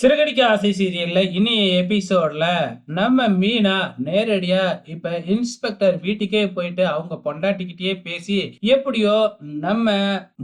சிறுகடிக்க ஆசை சீரியல்ல இனிய எபிசோட்ல நம்ம மீனா நேரடியா இப்ப இன்ஸ்பெக்டர் வீட்டுக்கே போயிட்டு அவங்க பொண்டாட்டிக்கிட்டே பேசி எப்படியோ நம்ம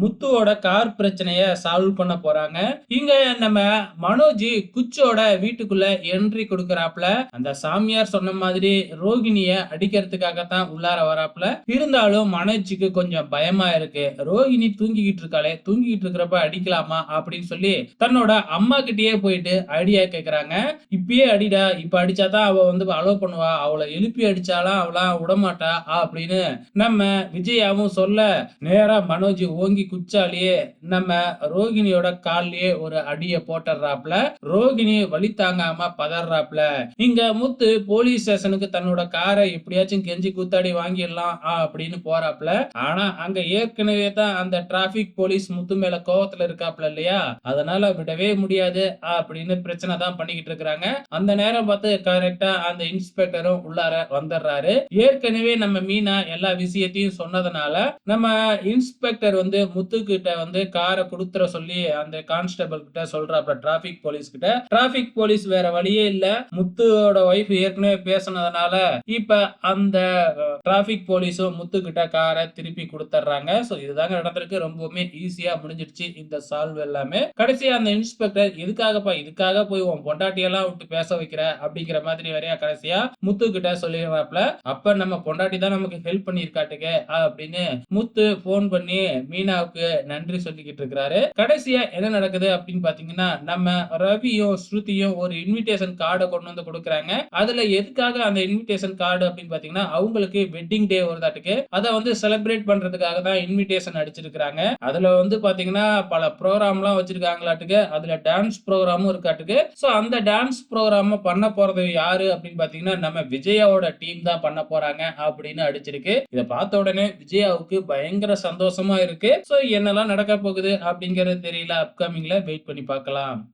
முத்துவோட கார் பிரச்சனைய சால்வ் பண்ண போறாங்க. இங்க நம்ம மனோஜ் குச்சோட வீட்டுக்குள்ள என்ட்ரி கொடுக்கறாப்ல. அந்த சாமியார் சொன்ன மாதிரி ரோகிணிய அடிக்கிறதுக்காகத்தான் உள்ளார வராப்ல. இருந்தாலும் மனோஜுக்கு கொஞ்சம் பயமா இருக்கு. ரோகிணி தூங்கிக்கிட்டு இருக்காளே தூங்கிக்கிட்டு இருக்கிறப்ப அடிக்கலாமா அப்படின்னு சொல்லி தன்னோட அம்மா கிட்டேயே போயிட்டு சொல்லிட்டு ஐடியா கேட்குறாங்க இப்பயே அடிடா இப்போ அடிச்சா தான் அவள் வந்து அலோவ் பண்ணுவா. அவளை எழுப்பி அடிச்சாலாம் அவளாம் விடமாட்டா அப்படின்னு நம்ம விஜயாவும் சொல்ல நேரா மனோஜ் ஓங்கி குச்சாலேயே நம்ம ரோகிணியோட கால்லயே ஒரு அடியை போட்டுறாப்ல ரோகிணி வழி தாங்காம பதறாப்ல இங்க முத்து போலீஸ் ஸ்டேஷனுக்கு தன்னோட காரை எப்படியாச்சும் கெஞ்சி கூத்தாடி வாங்கிடலாம் அப்படின்னு போறாப்ல ஆனா அங்க ஏற்கனவே தான் அந்த டிராபிக் போலீஸ் முத்து மேல கோவத்துல இருக்காப்ல இல்லையா? அதனால விடவே முடியாது அப்படின்னு அப்படின்னு பிரச்சனை தான் பண்ணிக்கிட்டு இருக்கிறாங்க. அந்த நேரம் பார்த்து கரெக்டா அந்த இன்ஸ்பெக்டரும் உள்ளார வந்துடுறாரு. ஏற்கனவே நம்ம மீனா எல்லா விஷயத்தையும் சொன்னதுனால நம்ம இன்ஸ்பெக்டர் வந்து முத்து கிட்ட வந்து காரை கொடுத்துற சொல்லி அந்த கான்ஸ்டபிள் கிட்ட சொல்றாப்ல டிராபிக் போலீஸ் கிட்ட. டிராபிக் போலீஸ் வேற வழியே இல்ல. முத்துவோட ஒய்ஃப் ஏற்கனவே பேசுனதுனால இப்ப அந்த டிராபிக் போலீஸும் முத்து கிட்ட காரை திருப்பி கொடுத்துட்றாங்க. சோ இதுதாங்க நடந்திருக்கு. ரொம்பவுமே ஈஸியா முடிஞ்சிடுச்சு இந்த சால்வ் எல்லாமே. கடைசியா அந்த இன்ஸ்பெக்டர் எதுக்காகப்பா இதுக்காக போய் உன் பொண்டாட்டியெல்லாம் விட்டு பேச வைக்கிற அப்படிங்கிற மாதிரி வரையா கடைசியா முத்து கிட்ட சொல்லிடுறாப்ல. அப்ப நம்ம பொண்டாட்டி தான் நமக்கு ஹெல்ப் பண்ணிருக்காட்டுக்கு அப்படின்னு முத்து போன் பண்ணி மீனாவுக்கு நன்றி சொல்லிக்கிட்டு இருக்கிறாரு. கடைசியா என்ன நடக்குது அப்படின்னு பாத்தீங்கன்னா நம்ம ரவியும் ஸ்ருதியும் ஒரு இன்விடேஷன் கார்டை கொண்டு வந்து கொடுக்குறாங்க. அதுல எதுக்காக அந்த இன்விடேஷன் கார்டு அப்படின்னு பாத்தீங்கன்னா அவங்களுக்கு வெட்டிங் டே வருதாட்டுக்கு அதை வந்து செலிப்ரேட் பண்றதுக்காக தான் இன்விடேஷன் அடிச்சிருக்காங்க அதுல வந்து பாத்தீங்கன்னா பல ப்ரோக்ராம்லாம் வச்சிருக்காங்களாட்டுக்கு அதுல டான்ஸ் ப்ரோக்ராமும் காட்டுக்கு. சோ அந்த டான்ஸ் ப்ரோக்ராம் பண்ண போறது யாரு அப்படின்னு பாத்தீங்கன்னா நம்ம விஜயாவோட டீம் தான் பண்ண போறாங்க அப்படின்னு அடிச்சிருக்கு. இதை பார்த்த உடனே விஜயாவுக்கு பயங்கர சந்தோஷமா இருக்கு. சோ என்னெல்லாம் நடக்க போகுது அப்படிங்கறது தெரியல. அப்கமிங்ல வெயிட் பண்ணி பார்க்கலாம்.